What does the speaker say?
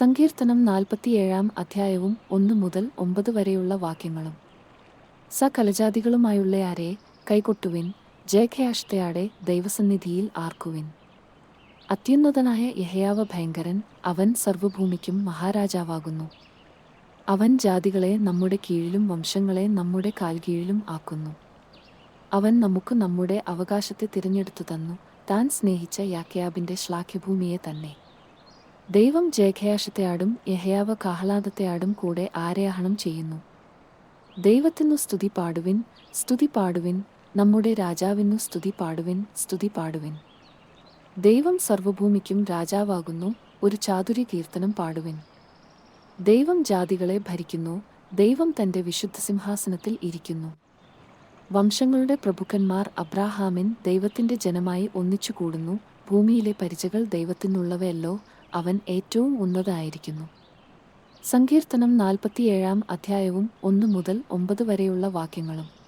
സങ്കീർത്തനം നാൽപ്പത്തിയേഴാം അധ്യായവും ഒന്ന് മുതൽ ഒമ്പത് വരെയുള്ള വാക്യങ്ങളും. സകലജാതികളുമായുള്ളയാരെ കൈകൊട്ടുവിൻ ജയഖയാഷ്ടയാടെ ദൈവസന്നിധിയിൽ ആർക്കുവിൻ. അത്യുന്നതനായ യഹയാവ ഭയങ്കരൻ അവൻ സർവഭൂമിക്കും മഹാരാജാവാകുന്നു. അവൻ ജാതികളെ നമ്മുടെ കീഴിലും വംശങ്ങളെ നമ്മുടെ കാൽകീഴിലും ആക്കുന്നു. അവൻ നമുക്ക് നമ്മുടെ അവകാശത്തെ തിരഞ്ഞെടുത്തു തന്നു. താൻ സ്നേഹിച്ച യാക്കയാബിന്റെ ശ്ലാഘ്യഭൂമിയെ തന്നെ. ദൈവം ജയഖയാശത്തെയാടും യഹയാവ് കാഹ്ലാദത്തെയാടും കൂടെ ആരയാഹണം ചെയ്യുന്നു. ദൈവത്തിനു സ്തുതി പാടുവിൻ സ്തുതി പാടുവിൻ നമ്മുടെ രാജാവിനു സ്തുതി പാടുവിൻ സ്തുതി പാടുവിൻ. ദൈവം സർവഭൂമിക്കും രാജാവാകുന്നു ഒരു ചാതുര്യ കീർത്തനം പാടുവിൻ. ദൈവം ജാതികളെ ഭരിക്കുന്നു ദൈവം തന്റെ വിശുദ്ധ സിംഹാസനത്തിൽ ഇരിക്കുന്നു. വംശങ്ങളുടെ പ്രഭുക്കന്മാർ അബ്രാഹാമിൻ ദൈവത്തിന്റെ ജനമായി ഒന്നിച്ചു കൂടുന്നു ഭൂമിയിലെ പരിചകൾ ദൈവത്തിനുള്ളവയല്ലോ അവൻ ഏറ്റവും ഉന്നതായിരിക്കുന്നു. സങ്കീർത്തനം നാൽപ്പത്തിയേഴാം അധ്യായവും ഒന്നു മുതൽ ഒമ്പത് വരെയുള്ള വാക്യങ്ങളും.